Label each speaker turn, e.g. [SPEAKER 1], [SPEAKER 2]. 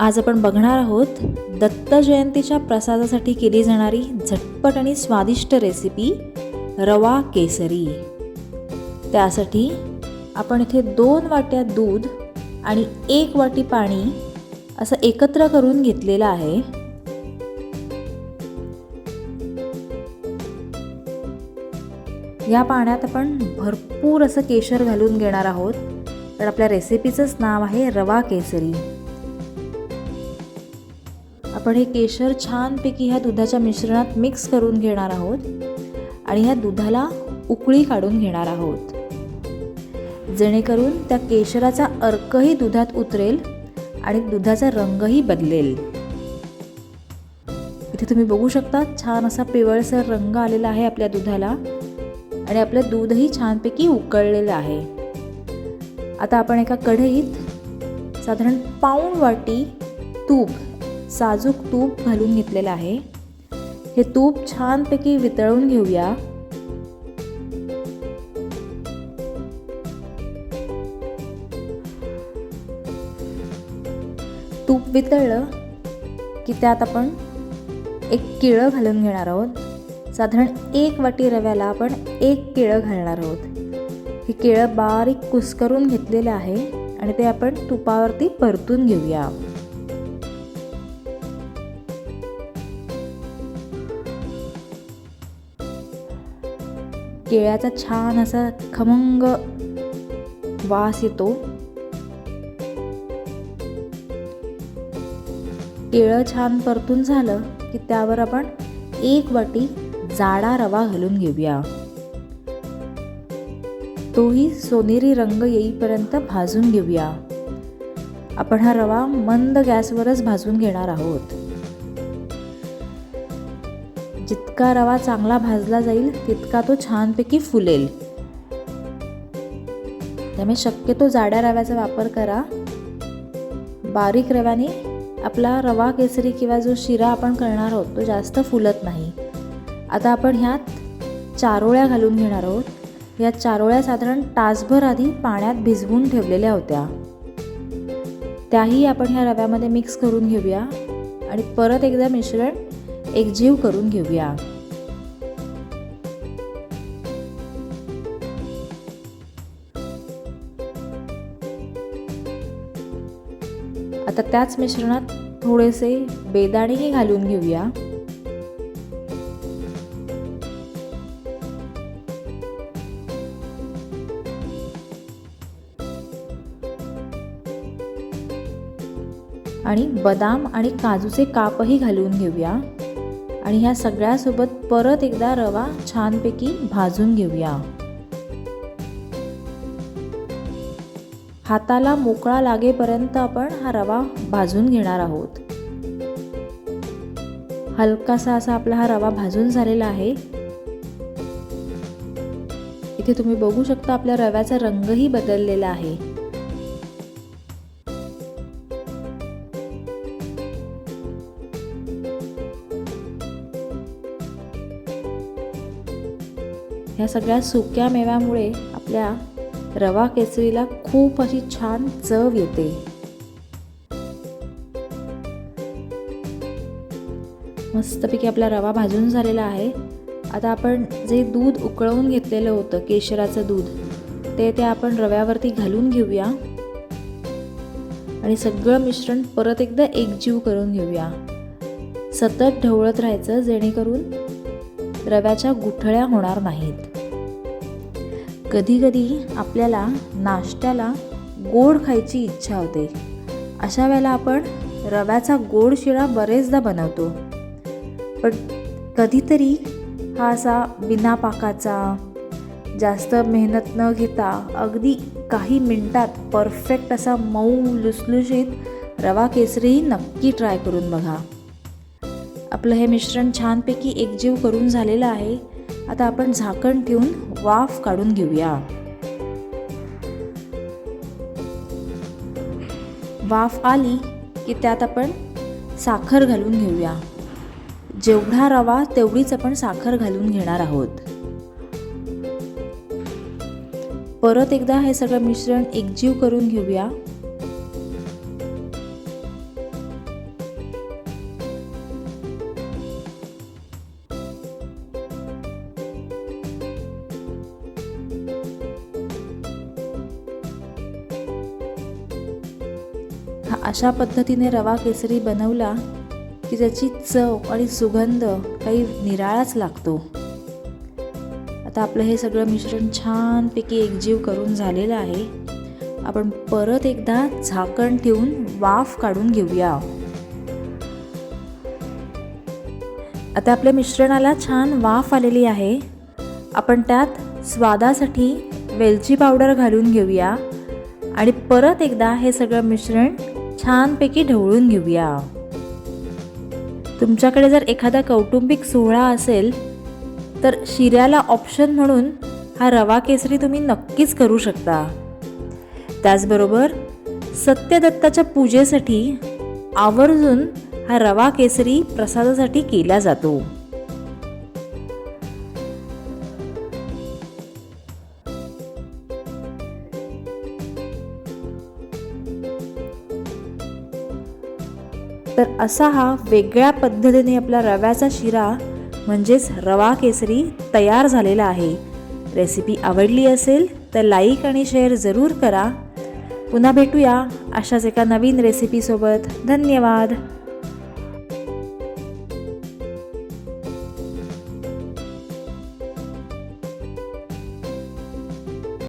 [SPEAKER 1] आज आपण बघणार आहोत दत्त जयंतीच्या प्रसादासाठी केली जाणारी झटपट आणि स्वादिष्ट रेसिपी रवा केसरी. त्यासाठी आपण इथे दोन वाट्या दूध आणि एक वाटी पाणी असं एकत्र करून घेतलेलं आहे. या पाण्यात आपण भरपूर असं केशर घालून घेणार आहोत. तर आपल्या रेसिपीचंच नाव आहे रवा केसरी. आपण हे केशर छानपैकी ह्या दुधाच्या मिश्रणात मिक्स करून घेणार आहोत. आणि ह्या दुधाला उकळी काढून घेणार आहोत. जेणेकरून त्या केशराचा अर्कही दुधात उतरेल आणि दुधाचा रंगही बदलेल. इथे तुम्ही बघू शकता छान असा पिवळसर रंग आलेला आहे आपल्या दुधाला. आणि आपलं दूधही छानपैकी उकळलेलं आहे. आता आपण एका कढईत साधारण पाऊण वाटी तूप साजूक तूप घालून घेतलेलं आहे. हे तूप छानपैकी वितळून घेऊया. तूप वितळलं की त्यात आपण एक केळं घालून घेणार आहोत. साधारण एक वाटी रव्याला आपण एक केळं घालणार आहोत. हे केळं बारीक कुस्करून घेतलेलं आहे आणि ते आपण तुपावरती परतून घेऊया. केळ्याचा छान असा खमंग वास येतो. केळं छान परतून झालं की त्यावर आपण एक वाटी जाडा रवा घालून घेऊया. तोही सोनेरी रंग येईपर्यंत भाजून घेऊया. आपण हा रवा मंद गॅसवरच भाजून घेणार आहोत. जितका रवा चांगला भाजला जाईल तितका तो छानपैकी फुलेल. त्यामुळे शक्यतो जाड्या रव्याचा वापर करा. बारीक रव्याने आपला रवा केसरी किंवा जो शिरा आपण करणार आहोत तो जास्त फुलत नाही. आता आपण ह्यात चारोळ्या घालून घेणार आहोत. या चारोळ्या साधारण तासभर आधी पाण्यात भिजवून ठेवलेल्या होत्या. त्याही आपण ह्या रव्यामध्ये मिक्स करून घेऊया. आणि परत एकदा मिश्रण एकजीव करून घेऊया. आता त्याच मिश्रणात थोडेसे बेदाणेही घालून घेऊया. आणि बदाम आणि काजूचे कापही घालून घेऊया. आणि ह्या सगळ्यासोबत परत एकदा रवा छानपैकी भाजून घेऊया. हाताला मोकळा लागेपर्यंत आपण हा रवा भाजून घेणार आहोत. हलकासा असा आपला हा रवा भाजून झालेला आहे. इथे तुम्ही बघू शकता आपल्या रव्याचा रंगही बदललेला आहे. ह्या सगळ्या सुक्या मेव्यामुळे आपल्या रवा केसरीला खूप अशी छान चव येते. मस्तपैकी आपला रवा भाजून झालेला आहे. आता आपण जे दूध उकळवून घेतलेलं होतं केशराचं दूध ते ते आपण रव्यावरती घालून घेऊया. आणि सगळं मिश्रण परत एकदा एकजीव करून घेऊया. सतत ढवळत राहायचं जेणेकरून रव्याच्या गुठळ्या होणार नाहीत. कधीकधी आपल्याला नाश्त्याला गोड खायची इच्छा होते. अशा वेळेला आपण रव्याचा गोड शिरा बरेचदा बनवतो. पण कधीतरी हा असा बिना पाकाचा जास्त मेहनत न घेता अगदी काही मिनटात परफेक्ट असा मऊ लुसलुशीत रवा केसरीही नक्की ट्राय करून बघा. आपलं हे मिश्रण छानपैकी एकजीव करून झालेलं आहे. आता आपण झाकण ठेवून वाफ काढून घेऊया. वाफ आली की त्यात आपण साखर घालून घेऊया. जेवढा रवा तेवढीच आपण साखर घालून घेणार आहोत. परत एकदा हे सगळं मिश्रण एकजीव करून घेऊया. हा अशा पद्धतीने रवा केसरी बनवला की त्याची चव आणि सुगंध काही निराळाच लागतो. आता आपलं हे सगळं मिश्रण छानपैकी एकजीव करून झालेलं आहे. आपण परत एकदा झाकण ठेवून वाफ काढून घेऊया. आता आपल्या मिश्रणाला छान वाफ आलेली आहे. आपण त्यात स्वादासाठी वेलची पावडर घालून घेऊया. आणि परत एकदा हे सगळं मिश्रण छानपैकी ढवळून घेऊया. तुमच्याकडे जर एखादा कौटुंबिक सोहळा असेल तर शिऱ्याला ऑप्शन म्हणून हा रवा केसरी तुम्ही नक्कीच करू शकता. त्याचबरोबर सत्यदत्ताच्या पूजेसाठी आवर्जून हा रवा केसरी प्रसादासाठी केला जातो. तर असा हा वेगळ्या पद्धतीने आपला रव्याचा शिरा म्हणजेच रवा केसरी तयार झालेला आहे. रेसिपी आवडली असेल तर लाईक आणि शेअर जरूर करा. पुन्हा भेटूया अशाच एका नवीन रेसिपीसोबत धन्यवाद.